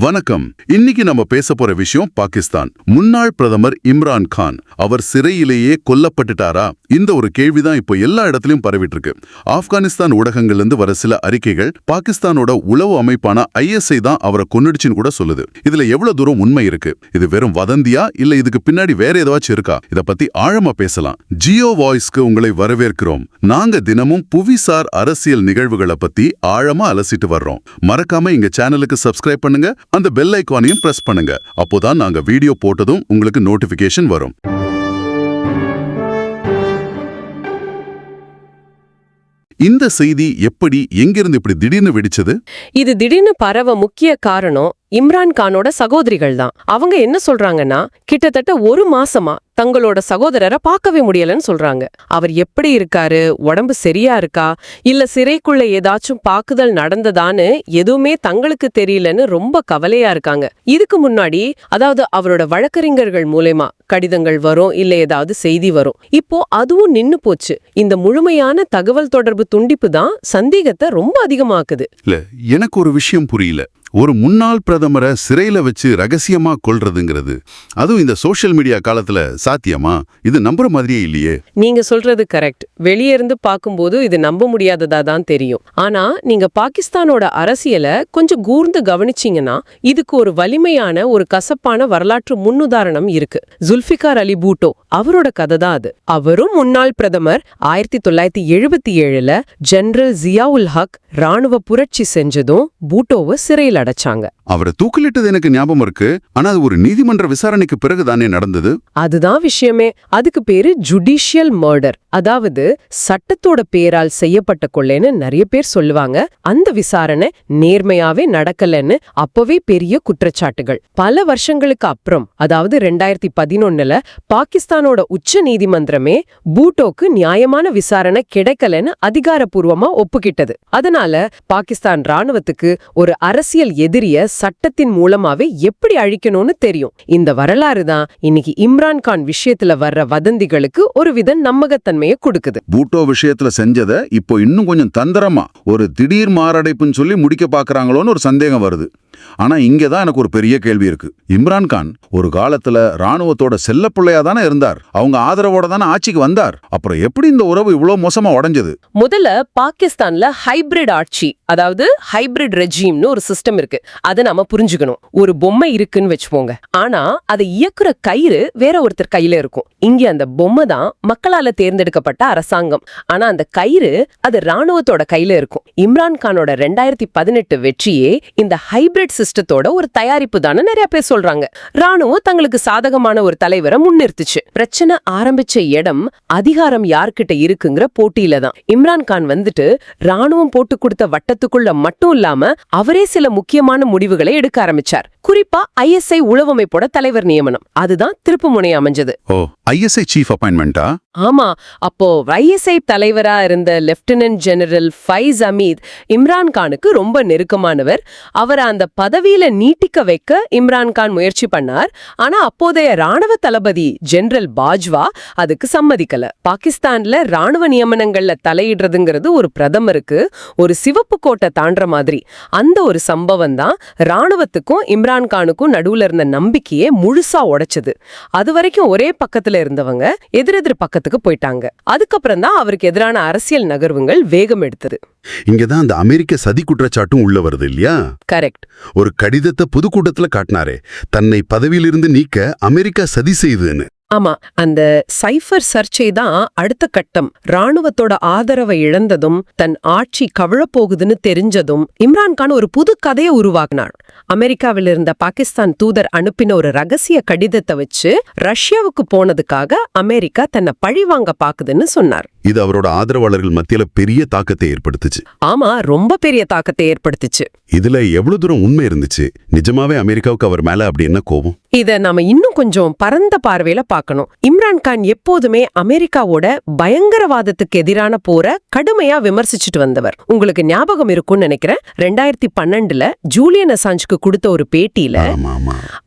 வணக்கம். இன்னைக்கு நம்ம பேச போற விஷயம் பாகிஸ்தான். முன்னாள் பிரதமர் இம்ரான் கான் அவர் சிறையிலேயே கொல்லப்பட்டுட்டாரா? இந்த ஒரு கேள்விதான் இப்போ எல்லா இடத்துலயும் பரவிட்டு இருக்கு ஆப்கானிஸ்தான் ஊடகங்கள்ல இருந்து வர சில அறிக்கைகள் பாகிஸ்தானோட உளவு அமைப்பான ஐஎஸ்ஐ தான் அவரை கொன்னுடுச்சுன்னு கூட சொல்லுது. இதுல எவ்வளவு தூரம் உண்மை இருக்கு? இது வெறும் வதந்தியா? இல்ல இதுக்கு பின்னாடி வேற ஏதாச்சும் இருக்கா? இத பத்தி ஆழமா பேசலாம். ஜியோ வாய்ஸ்க்கு உங்களை வரவேற்கிறோம். நாங்க தினமும் புவிசார் அரசியல் நிகழ்வுகளை பத்தி ஆழமா அலசிட்டு வர்றோம். மறக்காம எங்க சேனலுக்கு சப்ஸ்கிரைப் பண்ணுங்க. அந்த பெல் ஐகானையும் பிரஸ் பண்ணுங்க. அப்போதான் நாங்க வீடியோ போட்டதும் உங்களுக்கு நோட்டிபிகேஷன் வரும். இந்த செய்தி எப்படி எங்கிருந்து இப்படி திடீர்னு வெடிச்சது? இது திடீர்னு பரவ முக்கிய காரணம் இம்ரான் கானோட சகோதரிகள் தான். அவங்க என்ன சொல்றாங்கன்னா கிட்டத்தட்ட ஒரு மாசமா தங்களோட சகோதரரை பார்க்கவே முடியலன்னு சொல்றாங்க. அவர் எப்படி இருக்காரு? உடம்பு சரியா இருக்கா? இல்ல சிறைக்குள்ள ஏதாச்சும் பாக்குதல் நடந்ததான்னு எதுவுமே தங்களுக்கு தெரியலன்னு ரொம்ப கவலையா இருக்காங்க. இதுக்கு முன்னாடி அதாவது அவரோட வழக்கறிஞர்கள் மூலயமா கடிதங்கள் வரும் இல்ல ஏதாவது செய்தி வரும். இப்போ அதுவும் நின்னு போச்சு. இந்த முழுமையான தகவல் தொடர்பு துண்டிப்பு தான் சந்தேகத்தை ரொம்ப அதிகமாக்குது. இல்ல எனக்கு ஒரு விஷயம் புரியல. ஒரு முன்னாள் பிரதமரை சிறையில வச்சு ரகசியமா கொல்றதுங்கிறது. அதுவும் இந்த சோஷியல் மீடியா காலத்துல சாத்தியமா? இது நம்புற மாதிரியே இல்லையே. நீங்க சொல்றது கரெக்ட் வெளியே இருந்து பார்க்கும்போது இது நம்ப முடியாததா தான் தெரியும். ஆனா நீங்க பாகிஸ்தானோட அரசியலை கொஞ்சம் கூர்ந்து கவனிச்சீங்கன்னா இதுக்கு ஒரு வலிமையான ஒரு கசப்பான வரலாற்று முன்னுதாரணம் இருக்கு. ஜுல்ஃபிகார் அலி பூட்டோ அவரோட கதை தான் அது. அவரும் முன்னாள் பிரதமர். ஆயிரத்தி தொள்ளாயிரத்தி எழுபத்தி ஏழுல ஜெனரல் ஜியாவுல் ஹக் ராணுவ புரட்சி செஞ்சதும் பூட்டோவை சிறையில் அடைச்சாங்க. அவரை தூக்கிலிட்டது எனக்கு ஞாபகம் இருக்கு. ஆனா அது ஒரு நீதிமன்ற விசாரணைக்கு பிறகு தானே நடந்தது? அதுதான் விஷயமே. அதுக்கு பேரு ஜுடிஷியல் மர்டர் அதாவது சட்டத்தோட பேரால் செய்யப்பட்ட கொள்ளைன்னு நிறைய பேர் சொல்லுவாங்க. அந்த விசாரணை நேர்மையாவே நடக்கலன்னு அப்பவே பெரிய குற்றச்சாட்டுகள். பல வருஷங்களுக்கு அப்புறம் அதாவது ரெண்டாயிரத்தி பதினொன்னுல பாகிஸ்தானோட உச்ச நீதிமன்றமே பூட்டோக்கு நியாயமான விசாரணை கிடைக்கலன்னு அதிகாரப்பூர்வமா ஒப்புக்கிட்டது. அதனால பாகிஸ்தான் ராணுவத்துக்கு ஒரு அரசியல் எதிரிய சட்டத்தின் மூலமாவே எப்படி அழிக்கணும்னு தெரியும். இந்த வரலாறு தான் இன்னைக்கு இம்ரான் கான் விஷயத்துல வர்ற வதந்திகளுக்கு ஒரு வித நம்பகத்தன்மையை கொடுக்குது. பூட்டோ விஷயத்துல செஞ்சதை இப்போ இன்னும் கொஞ்சம் தந்திரமா ஒரு திடீர் மாரடைப்புன்னு சொல்லி முடிக்க பாக்குறாங்களோன்னு ஒரு சந்தேகம் வருது. ஆனா இங்கே தான் எனக்கு ஒரு பெரிய கேள்வி இருக்கு. இம்ரான் கான் ஒரு காலத்துல ராணுவத்தோட செல்லப்பிள்ளையா தானே இருந்தார். அவங்க ஆதரவோட தானே ஆட்சிக்கு வந்தார். அப்புறம் எப்படி இந்த உறவு இவ்வளவு மோசமா உடைஞ்சது? முதல்ல பாகிஸ்தான்ல ஹைபிரிட் ஆட்சி அதாவது ஹைபிரிட் ரெஜிம்னு ஒரு சிஸ்டம் இருக்கு. அதை நாம புரிஞ்சுக்கணும். ஒரு பொம்மை இருக்குன்னு வச்சுப்போங்க ஆனா அதை இயக்குற கயிறு வேற ஒருத்தர் கையில இருக்கும். இங்க அந்த பொம்மை தான் மக்களால தேர்ந்தெடுக்கப்பட்ட அரசாங்கம். ஆனா அந்த கயிறு அது ராணுவத்தோட கையில இருக்கும். இம்ரான் கானோட ரெண்டாயிரத்தி பதினெட்டு வெற்றியே இந்த ஹைபிரிட் சிஸ்டத்தோட ஒரு தயாரிப்பு தானே நிறைய பேர் சொல்றாங்க. ராணுவம் தங்களுக்கு சாதகமான ஒரு தலைவரை முன்னிறுத்துச்சு. பிரச்சனை ஆரம்பிச்ச இடம் அதிகாரம் யார்கிட்ட இருக்குங்கிற போட்டியில தான். இம்ரான் கான் வந்துட்டு ராணுவம் போட்டு கொடுத்த வட்டத்துக்குள்ள மட்டும் இல்லாம அவரே சில முக்கியமான முடிவுகளை எடுக்க ஆரம்பிச்சார். குறிப்பா ஐஎஸ்ஐ உளவமைப்போட தலைவர் நியமனம். அதுதான் திருப்பு முனை அமைஞ்சது. ஓ ஐஎஸ்ஐ சீஃப் அப்பாயின்மெண்டா ஆமா அப்போ ஐஎஸ்ஐ தலைவரா இருந்த லெப்டினன்ட் ஜெனரல் ஃபைஸ் அமீத் இம்ரான் கானுக்கு ரொம்ப நெருக்கமானவர். அவரை அந்த பதவியில நீட்டிக்க வைக்க இம்ரான் கான் முயற்சி பண்ணார். ஆனா அப்போதைய ராணுவ தளபதி ஜெனரல் பாஜ்வா அதுக்கு சம்மதிக்கல. பாகிஸ்தான்ல ராணுவ நியமனங்கள்ல தலையிடுறதுங்கிறது ஒரு பிரதமருக்கு ஒரு சிவப்பு கோட்டை தாண்டுற மாதிரி. அந்த ஒரு சம்பவம் தான் ராணுவத்துக்கும் இம்ரான் கானுக்கும் நடுவுல இருந்த நம்பிக்கையே முழுசா உடைச்சது. அது வரைக்கும் ஒரே பக்கத்துல இருந்தவங்க எதிரெதிர் பக்கத்துக்கு போயிட்டாங்க. அதுக்கப்புறம் தான் அவருக்கு எதிரான அரசியல் நகர்வுகள் வேகம் எடுத்தது. இங்கதான் அந்த அமெரிக்க சதி குற்றச்சாட்டும் உள்ள வருது இல்லையா? கரெக்ட். ஒரு கடிதத்தை பொதுக்கூட்டத்துல காட்டினாரே தன்னை பதவியிலிருந்து நீக்க அமெரிக்கா சதி செய்யுதுன்னு ஆமா அந்த சைஃபர் சர்ச்சை தான் அடுத்த கட்டம். ராணுவத்தோட ஆதரவை இழந்ததும் தன் ஆட்சி கவிழப்போகுதுன்னு தெரிஞ்சதும் இம்ரான்கான் ஒரு புது கதையை உருவாக்கினார் அமெரிக்காவில் இருந்த பாகிஸ்தான் தூதர் அனுப்பின ஒரு ரகசிய கடிதத்தை வச்சு ரஷ்யாவுக்கு போனதுக்காக அமெரிக்கா தன்னை பழிவாங்க பாக்குதுன்னு சொன்னார். இது அவரோட ஆதரவாளர்கள் மத்தியில பெரிய தாக்கத்தை ஏற்படுத்துச்சு. ஆமா ரொம்ப பெரிய தாக்கத்தை ஏற்படுத்துச்சு. இதுல எவ்வளவு தூரம் உண்மை இருந்துச்சு? நிஜமாவே அமெரிக்காவுக்கு அவர் மேல அப்படி என்ன கோபம்? இத நாம இன்னும் கொஞ்சம் பரந்த பார்வையில பார்க்கணும். இம்ரான் கான் எப்போதுமே அமெரிக்காவோட பயங்கரவாதத்துக்கு எதிரான போர கடுமையா விமர்சிச்சுட்டு வந்தவர். உங்களுக்கு ஞாபகம் இருக்கும்னு நினைக்கிறேன். ரெண்டாயிரத்தி பன்னெண்டுல ஜூலியன் அசாஞ்சுக்கு கொடுத்த ஒரு பேட்டியில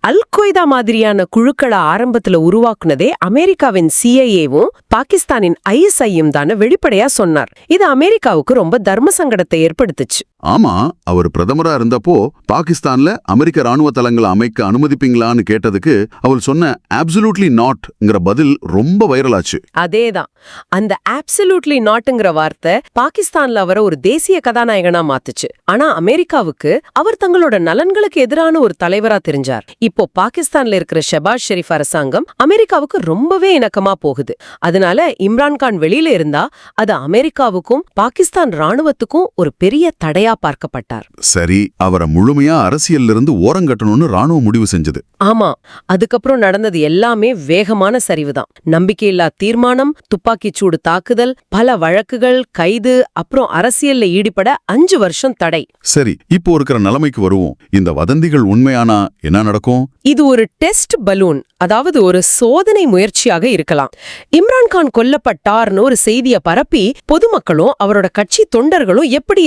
அல் கொய்தா மாதிரியான குழுக்களை ஆரம்பத்துல உருவாக்குனதே அமெரிக்காவின் சிஐஏவும் பாகிஸ்தானின் ஐஎஸ்ஐயும் தானே வெளிப்படையா சொன்னார். இது அமெரிக்காவுக்கு ரொம்ப தர்ம சங்கடத்தை ஏற்படுத்துச்சு. ஆமா அவர் பிரதமரா இருந்தப்போ பாகிஸ்தான்ல அமெரிக்க ராணுவ தளங்களை அமைக்க அனுமதிப்பீங்களான்னு கேட்டதுக்கு அவர் சொன்ன அப்சலூட்லி நாட்ங்கிற பதில் ரொம்ப வைரலாச்சு அதேதான். அந்த ஆப்சலூட்லி நாட்டுங்கிற வார்த்தை பாகிஸ்தான்ல அவரை ஒரு தேசிய கதாநாயகனா மாத்துச்சு. ஆனா அமெரிக்காவுக்கு அவர் தங்களோட நலன்களுக்கு எதிரான ஒரு தலைவரா தெரிஞ்சார். இப்போ பாகிஸ்தான்ல இருக்கிற ஷெபாஸ் ஷெரீப் அரசாங்கம் அமெரிக்காவுக்கு ரொம்பவே இணக்கமா போகுது. அதனால இம்ரான்கான் வெளியில இருந்தா அது அமெரிக்காவுக்கும் பாகிஸ்தான் ராணுவத்துக்கும் ஒரு பெரிய தடையா பார்க்கப்பட்டார். சரி அவரை முழுமையா அரசியல்ல இருந்து ஓரங்கட்டணும்னு ராணுவம் முடிவு செஞ்சது. ஆமா அதுக்கப்புறம் நடந்தது எல்லாமே வேகமான சரிவுதான். நம்பிக்கையில்லா தீர்மானம் துப்பாக்கிச் சூடு தாக்குதல் பல வழக்குகள் கைது அப்புறம் அரசியல்ல ஈடுபட அஞ்சு வருஷம் தடை. சரி இப்போ இருக்கிற நிலைமைக்கு வருவோம். இந்த வதந்திகள் உண்மையானா என்ன நடக்கும்? இது ஒரு டெஸ்ட் பலூன் அதாவது ஒரு சோதனை முயற்சியாக இருக்கலாம். இம்ரான்கான் கொல்லப்பட்டார்னு ஒரு செய்திய பரப்பி பொதுமக்களும் அவரோட கட்சி தொண்டர்களும் எப்படி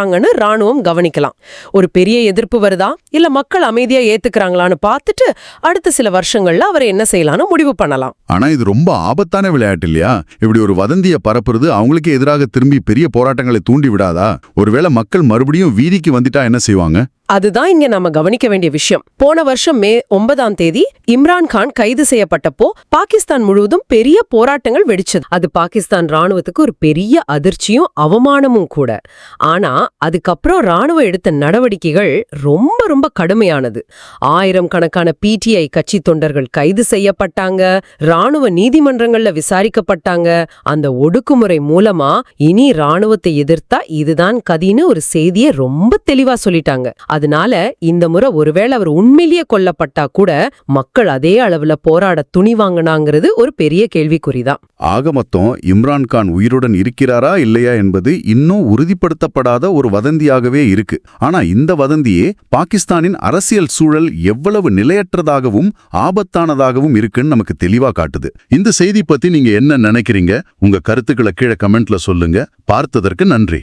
போறாங்கன்னு ராணுவம் கவனிக்கலாம். ஒரு பெரிய எதிர்ப்பு வருதா? இல்ல மக்கள் அமைதியா ஏத்துக்கிறாங்களான்னு பார்த்துட்டு அடுத்த சில வருஷங்கள்ல அவரை என்ன செய்யலாம்னு முடிவு பண்ணலாம். ஆனா இது ரொம்ப ஆபத்தான விளையாட்டு இல்லையா? இப்படி ஒரு வதந்திய பரப்புறது அவங்களுக்கு எதிராக திரும்பி பெரிய போராட்டங்களை தூண்டி விடாதா? ஒருவேளை மக்கள் மறுபடியும் வீதிக்கு வந்துட்டா என்ன செய்வாங்க? அதுதான் இங்க நாம கவனிக்க வேண்டிய விஷயம். போன வருஷம் மே ஒன்பதாம் தேதி இம்ரான் கான் கைது செய்யப்பட்டப்போ பாகிஸ்தான் முழுவதும் பெரிய போராட்டங்கள் வெடிச்சது. அது பாகிஸ்தான் ராணுவத்துக்கு ஒரு பெரிய அதிர்ச்சியும் அவமானமும் கூட. ஆனா அதுக்கப்புறம் ராணுவம் எடுத்த நடவடிக்கைகள் ரொம்ப ரொம்ப கடுமையானது. ஆயிரம் கணக்கான பிடிஐ கட்சி தொண்டர்கள் கைது செய்யப்பட்டாங்க. ராணுவ நீதிமன்றங்கள்ல விசாரிக்கப்பட்டாங்க. அந்த ஒடுக்குமுறை மூலமா இனி ராணுவத்தை எதிர்த்தா இதுதான் கதின்னு ஒரு செய்தியை ரொம்ப தெளிவா சொல்லிட்டாங்க. அதனால இந்த முறை ஒருவேளை அவர் உண்மையிலேயே கொல்லப்பட்டா கூட மக்கள் அதே அளவுல போராட துணிவாங்கனாங்கிறது ஒரு பெரிய கேள்விக்குறிதான். ஆக மொத்தம் இம்ரான்கான் உயிருடன் இருக்கிறாரா இல்லையா என்பது இன்னும் உறுதிப்படுத்தப்படாத ஒரு வதந்தியாகவே இருக்கு. ஆனா இந்த வதந்தியே பாகிஸ்தானின் அரசியல் சூழல் எவ்வளவு நிலையற்றதாகவும் ஆபத்தானதாகவும் இருக்குன்னு நமக்கு தெளிவா காட்டுது. இந்த செய்தி பத்தி நீங்க என்ன நினைக்கிறீங்க? உங்க கருத்துக்களை கீழே கமெண்ட்ல சொல்லுங்க. பார்த்ததற்கு நன்றி.